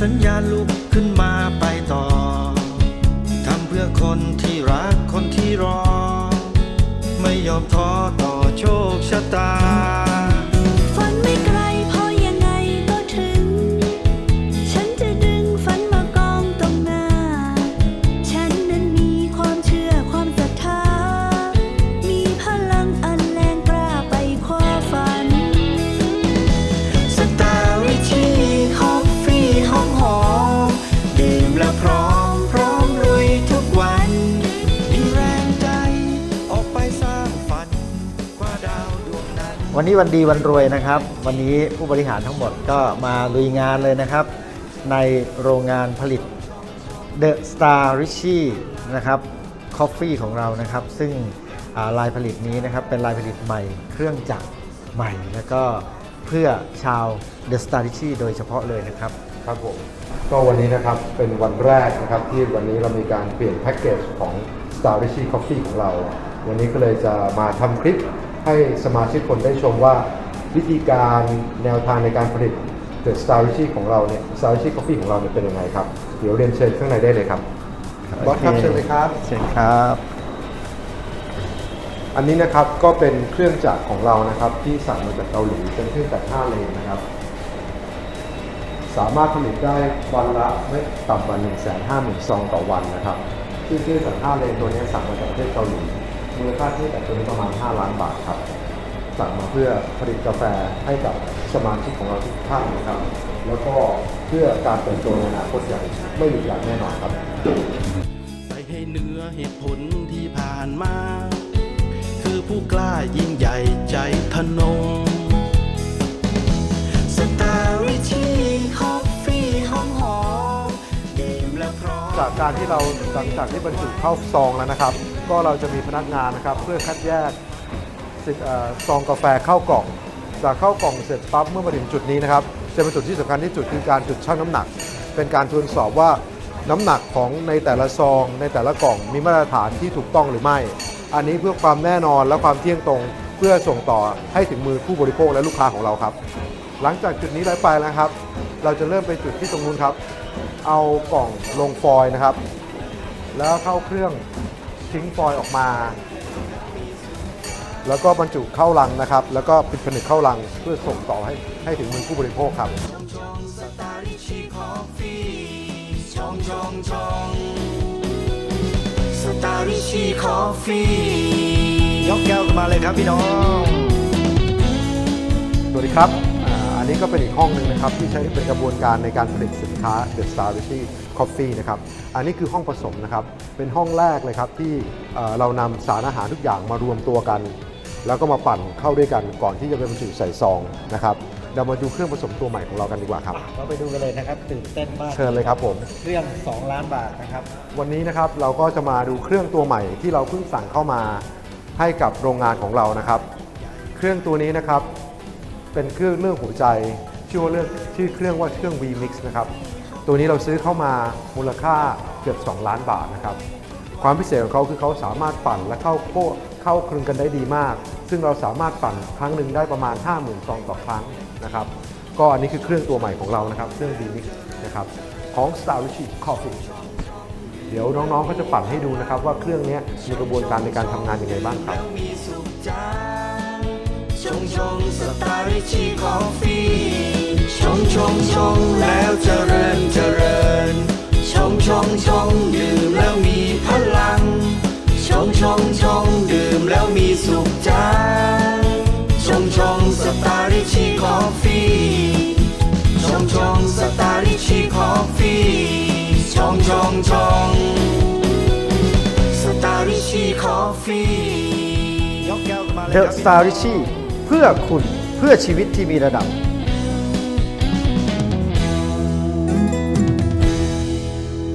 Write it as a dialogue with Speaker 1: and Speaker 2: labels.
Speaker 1: สัญญา
Speaker 2: ลุกขึ้นมาไปต่อ ทำเพื่อคนที่รักคน
Speaker 1: ที่รอ ไม่ยอมท้อต่อโชคชะตา วันนี้
Speaker 3: วันดีวันรวยนะครับ วันนี้ผู้บริหารทั้งหมดก็มาลุยงานเลยนะครับ ในโรงงานผลิต The Star Richie นะครับ Coffee ของเรานะครับ ซึ่งลายผลิตนี้นะครับเป็นลายผลิตใหม่เครื่องจักรใหม่ แล้วก็เพื่อชาว The Star Richie โดยเฉพาะเลยนะครับ
Speaker 4: ครับผมก็วันนี้นะครับเป็นวันแรกนะครับที่วันนี้เรามีการเปลี่ยนแพ็กเกจของ Star r i c h i Coffee ของเรา วันนี้ก็เลยจะมาทำคลิป ให้สมาชิกคนได้ชมว่าวิธีการแนวทางในการผลิต The Star r i c h i ของเราเนี่ย Star r i c h i Coffee ของเราเนี่ยเป็นยังไงครับ เดี๋ยวเรียนเชิญข้างในได้เลยครับบอสครับเชิญเลยครับ
Speaker 3: เชิญครับ
Speaker 4: อันนี้นะครับก็เป็นเครื่องจักรของเรานะครับ ที่สั่งมาจากเกาหลีเป็นเครื่องจักร5เลนนะครับ สามารถผลิตได้วันละไม่ต่ำกว่า1 5 0 0 0 0ซองต่อวันนะครับซึ่งเครื่องจักร5เลนตัวนี้สั่งมาจากประเทศเกาหลี มูลค่าเครื่องจักรตัวนี้ประมาณ 5 ล้านบาทครับ สั่งมาเพื่อผลิตกาแฟให้กับสมาชิกของเราทุกท่านนะครับ แล้วก็เพื่อการเติบโตในอนาคตอย่างไม่หยุดยั้งแน่นอนครับ
Speaker 1: ไปให้เหนือเหตุผลที่ผ่านมา คือผู้กล้ายิ่งใหญ่ใจทะนงสตาร์ริชีคอฟฟี่หอมหอมดื่มแล้วพร้อม
Speaker 4: จากการที่เราหลังจากที่บรรจุเข้าซองแล้วนะครับ ก็เราจะมีพนักงานนะครับ เพื่อคัดแยกสิเอ่อซองกาแฟเข้ากล่อง จากเข้ากล่องเสร็จปั๊บเมื่อมาถึงจุดนี้นะครับจะเป็นจุดที่สำคัญที่จุดคือการจุดชั่งน้ำหนัก เป็นการทดสอบว่าน้ำหนักของในแต่ละซอง ในแต่ละกล่องมีมาตรฐานที่ถูกต้องหรือไม่ อันนี้เพื่อความแน่นอนและความเที่ยงตรง เพื่อส่งต่อให้ถึงมือผู้บริโภคและลูกค้าของเราครับ หลังจากจุดนี้ไปนะครับ เราจะเริ่มไปจุดที่ตรงนู้นครับ เอากล่องลงฟอยล์นะครับ แล้วเข้าเครื่อง ทิ้งฟอยล์ออกมา แล้วก็บรรจุเข้าลังนะครับ แล้วก็ปิดผนึกเข้าลังเพื่อส่งต่อให้ให้ถึงมือผู้บริโภคครับ
Speaker 1: ชองสตาร์ริชีคอฟฟี่ชองชองชองสตาร์ริชีคอฟฟี่ยกแก้วขึ้นมาเลยครับพี่น้อง
Speaker 4: สวัสดีครับอ่าอั นนี้ก็เป็นอีกห้องหนึ่งนะครับที่ใช้เป็นกระบวนการในการผลิตสินค้า The Star r i c h i Coffee นะครับ อันนี้คือห้องผสมนะครับ เป็นห้องแรกเลยครับที่เอ่อเรานำสารอาหารทุกอย่างมารวมตัวกัน แล้วก็มาปั่นเข้าด้วยกันก่อนที่จะไปบรรจุใส่ซองนะครับเรามาดูเครื่องผสมตัวใหม่ของเรากันดีกว่าครับ
Speaker 3: เราไปดูกันเลยนะครับตื่นเต้นมาก
Speaker 4: เชิญเลยครับผม
Speaker 3: เครื่อง 2 ล้านบาทนะครับ
Speaker 4: วันนี้นะครับเราก็จะมาดูเครื่องตัวใหม่ที่เราเพิ่งสั่งเข้ามาให้กับโรงงานของเรานะครับ เครื่องตัวนี้นะครับ เป็นเครื่องเรื่องหัวใจชื่อว่าเรื่องชื่อเครื่องว่าเครื่อง V-Mix นะครับ ตัวนี้เราซื้อเข้ามามูลค่าเกือบ 2 ล้านบาทนะครับ ความพิเศษของเขาคือเขาสามารถปั่นและเข้าโคเข้าคลึงกันได้ดีมาก ซึ่งเราสามารถปั่นครั้งหนึ่งได้ประมาณ 50,000ซองต่อครั้งนะครับ ก็อันนี้คือเครื่องตัวใหม่ของเรานะครับเครื่อง V-Mix นะครับของ Star r i c h Coffee เดี๋ยวน้องๆก็จะปั่นให้ดูนะครับ ว่าเครื่องนี้มีกระบวนการในการทำงานยังไงบ้างครับ
Speaker 1: ชงชงสตาร์ริชีคอฟฟี่ชงชงชงแล้วเจริญเจริญ ชงชงชงดื่มแล้วมีพลัง ชงชงชงดื่มแล้วมีสุขใจชงชงสตาร์ริชีคอฟฟี่ชงชงสตาร์ริชีคอฟฟี่ชงชงชงสตาร์ริชีคอฟฟี่ยกแก้วขึ้นมาเลยค
Speaker 3: The
Speaker 1: รับ
Speaker 3: Star Richie เพื่อคุณเพื่อชีวิตที่มีระดับ